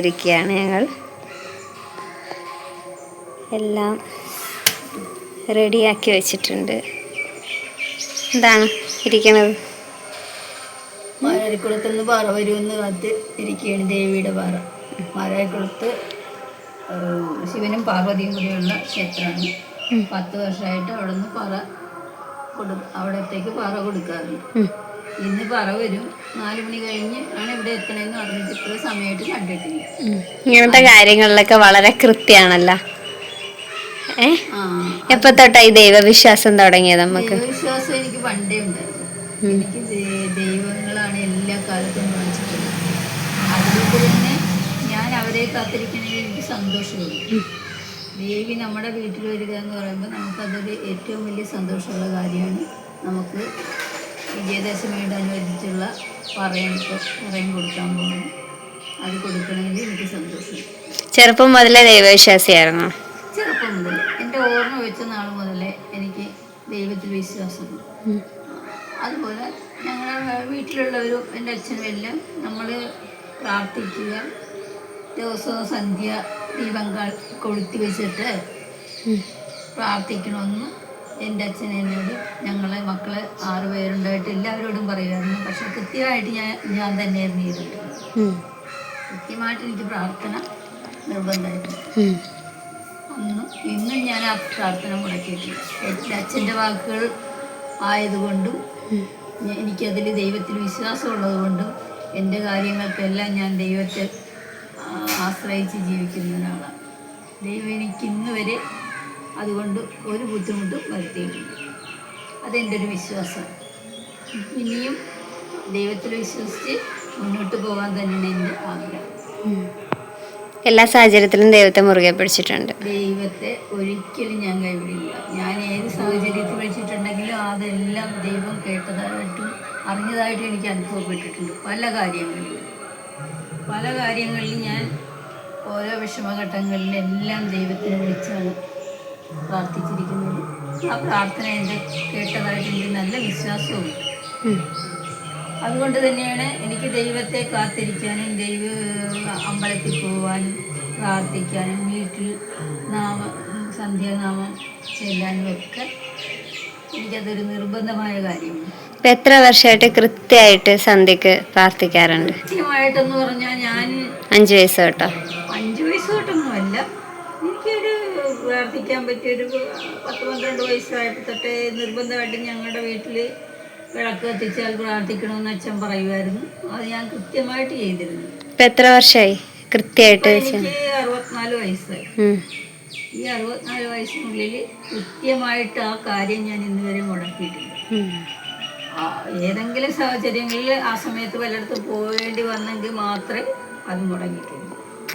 ഇരിക്കുകയാണ് ഞങ്ങൾ. എല്ലാം റെഡിയാക്കി വെച്ചിട്ടുണ്ട്. എന്താണ് ഇരിക്കണത്? മാരാരിക്കുളത്തുനിന്ന് പാറ വരുമെന്ന് കാത്ത് ഇരിക്കുകയാണ് ദേവിയുടെ പാറ. മാരാരിക്കുളത്ത് ശിവനും പാർവതിയും കൂടിയുള്ള ക്ഷേത്രമാണ്. പത്ത് വർഷമായിട്ട് അവിടെ നിന്ന് പാറ കൊടു അവിടത്തേക്ക് പാറ കൊടുക്കാറുണ്ട്. ഇന്ന് പറ വരും. നാല് മണി കഴിഞ്ഞ് ആണ് ഇവിടെ എത്തണമെന്ന് പറഞ്ഞിട്ട് ഇത്ര സമയമായിട്ട് കണ്ടിട്ടില്ല. ഇങ്ങനത്തെ കാര്യങ്ങളിലൊക്കെ വളരെ കൃത്യമാണല്ലോ. എപ്പ തൊട്ടാ ഈ ദൈവവിശ്വാസം തുടങ്ങിയത് നമുക്ക്? വിശ്വാസം എനിക്ക് പണ്ടേ ഉണ്ടായിരുന്നു. എനിക്ക് ദൈവങ്ങളാണ് എല്ലാ കാലത്തും വായിച്ചിട്ടുള്ളത്. അതുകൊണ്ട് തന്നെ ഞാൻ അവരെ കാത്തിരിക്കണമെങ്കിൽ എനിക്ക് സന്തോഷമുണ്ട്. ദേവി നമ്മുടെ വീട്ടിൽ വരിക എന്ന് പറയുമ്പോൾ നമുക്കതൊരു ഏറ്റവും വലിയ സന്തോഷമുള്ള കാര്യമാണ്. നമുക്ക് വിജയദശമിയോട് അനുബന്ധിച്ചുള്ള പറയം പറയും കൊടുക്കാൻ പോകുന്നു അത് കൊടുക്കണമെങ്കിൽ എനിക്ക് സന്തോഷം. ചെറുപ്പം മുതലേ ദൈവവിശ്വാസിയായിരുന്നു? ചെറുപ്പം മുതൽ എന്റെ ഓർമ്മ വെച്ച നാൾ മുതലേ എനിക്ക് ദൈവത്തിൽ വിശ്വാസമുണ്ട്. ഉം. അതുപോലെ ഞങ്ങളുടെ വീട്ടിലുള്ളവരും എന്റെ അച്ഛനും എല്ലാം നമ്മൾ പ്രാർത്ഥിക്കുക ദിവസവും സന്ധ്യ ദീപങ്ങൾ കൊളുത്തി വെച്ചിട്ട് പ്രാർത്ഥിക്കണമെന്ന് എന്റെ അച്ഛൻ എന്നോട് ഞങ്ങളെ മക്കളെ ആറ് പേരുണ്ടായിട്ട് എല്ലാവരോടും പറയുമായിരുന്നു. പക്ഷെ കൃത്യമായിട്ട് ഞാൻ ഞാൻ തന്നെയായിരുന്നു ചെയ്തിട്ടുള്ളത്. കൃത്യമായിട്ട് എനിക്ക് പ്രാർത്ഥന നിർബന്ധമായിരുന്നു. അന്ന് ഇന്നും ഞാൻ ആ പ്രാർത്ഥന മുടക്കിയിട്ടില്ല. എന്റെ അച്ഛന്റെ വാക്കുകൾ ആയതുകൊണ്ടും എനിക്കതിൽ ദൈവത്തിൽ വിശ്വാസമുള്ളത് കൊണ്ടും എന്റെ കാര്യങ്ങൾക്കെല്ലാം ഞാൻ ദൈവത്തെ ആശ്രയിച്ച് ജീവിക്കുന്ന ഒരാളാണ്. ദൈവം എനിക്ക് ഇന്ന് വരെ അതുകൊണ്ട് ഒരു ബുദ്ധിമുട്ടും വരുത്തിയിട്ടില്ല. അതെന്റെ ഒരു വിശ്വാസം. ഇനിയും ദൈവത്തിൽ വിശ്വസിച്ച് മുന്നോട്ട് പോകാൻ തന്നെയാണ് എന്റെ ആഗ്രഹം. എല്ലാ സാഹചര്യത്തിലും ദൈവത്തെ മുറുകെ പിടിച്ചിട്ടുണ്ട്. ദൈവത്തെ ഒരിക്കലും ഞാൻ കൈവിടില്ല. ഞാൻ ഏത് സാഹചര്യത്തിൽ വെച്ചിട്ടുണ്ടെങ്കിലും അതെല്ലാം ദൈവം കേട്ടതായിട്ടും അറിഞ്ഞതായിട്ടും എനിക്ക് അനുഭവപ്പെട്ടിട്ടുണ്ട്. പല കാര്യങ്ങളിലും. പല കാര്യങ്ങളിലും ഞാൻ ഓരോ വിഷമഘട്ടങ്ങളിലെല്ലാം ദൈവത്തിനെ വിളിച്ചാണ് പ്രാർത്ഥിച്ചിരിക്കുന്നത്. ആ പ്രാർത്ഥന എന്റെ കേട്ടതായിട്ട് എനിക്ക് നല്ല വിശ്വാസവും അതുകൊണ്ട് തന്നെയാണ് എനിക്ക് ദൈവത്തെ കാത്തിരിക്കാനും ദൈവ അമ്പലത്തിൽ പോകാനും പ്രാർത്ഥിക്കാനും വീട്ടിൽ നാമ സന്ധ്യാനാമം ചെല്ലാനും ഒക്കെ എനിക്കതൊരു നിർബന്ധമായ കാര്യമാണ്. എത്ര വർഷമായിട്ട് കൃത്യമായിട്ട് സന്ധ്യക്ക് പ്രാർത്ഥിക്കാറുണ്ട്? കൃത്യമായിട്ടെന്ന് പറഞ്ഞാൽ ഞാൻ അഞ്ചു വയസ്സ് തൊട്ടോ? പ്രാർത്ഥിക്കാൻ പറ്റിയൊരു പത്ത് പന്ത്രണ്ട് വയസ്സായപ്പോൾ തൊട്ടേ നിർബന്ധമായിട്ട് ഞങ്ങളുടെ വീട്ടിൽ വിളക്ക് കത്തിച്ചാൽ പ്രാർത്ഥിക്കണമെന്ന് അച്ഛൻ പറയുമായിരുന്നു. അത് ഞാൻ കൃത്യമായിട്ട് ചെയ്തിരുന്നു. എത്ര വർഷമായി? കൃത്യമായിട്ട് അറുപത്തിനാല് വയസ്സായി. ഈ അറുപത്തിനാല് വയസ്സിനുള്ളിൽ കൃത്യമായിട്ട് ആ കാര്യം ഞാൻ ഇന്ന് വരെ മുടക്കിയിട്ടില്ല. ഉം. ആ, ഏതെങ്കിലും സാഹചര്യങ്ങളിൽ ആ സമയത്ത് പലയിടത്തും പോകേണ്ടി വന്നെങ്കിൽ മാത്രമേ അത് മുടങ്ങിയിട്ടുള്ളൂ.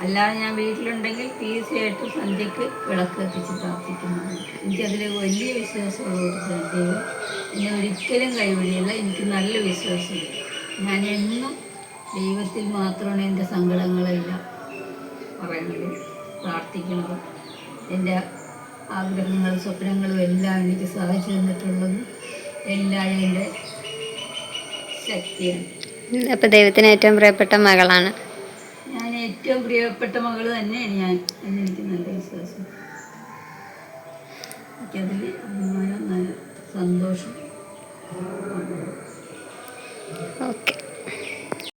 അല്ലാതെ ഞാൻ വീട്ടിലുണ്ടെങ്കിൽ തീർച്ചയായിട്ടും സന്ധ്യക്ക് വിളക്ക് കത്തിച്ച് പ്രാർത്ഥിക്കുന്നതാണ്. എനിക്കതിൽ വലിയ വിശ്വാസമുള്ള ദൈവം എന്നെ ഒരിക്കലും കൈവിടിയല്ല എനിക്ക് നല്ല വിശ്വാസമുണ്ട്. ഞാൻ എന്നും ദൈവത്തിൽ മാത്രമാണ് എന്റെ സങ്കടങ്ങളെല്ലാം പറയുന്നത് പ്രാർത്ഥിക്കുന്നത്. എന്റെ ആഗ്രഹങ്ങളും സ്വപ്നങ്ങളും എല്ലാം എനിക്ക് സഹിച്ചു തന്നിട്ടുള്ളതും എല്ലാം എന്റെ ശക്തിയാണ്. അപ്പം ദൈവത്തിന് ഏറ്റവും പ്രിയപ്പെട്ട മകളാണ്. ഏറ്റവും പ്രിയപ്പെട്ട മകൾ തന്നെയാണ് ഞാൻ എന്ന് എനിക്ക് നല്ല വിശ്വാസം. എനിക്കതിൽ അഭിമാനം നല്ല സന്തോഷം. ഓക്കെ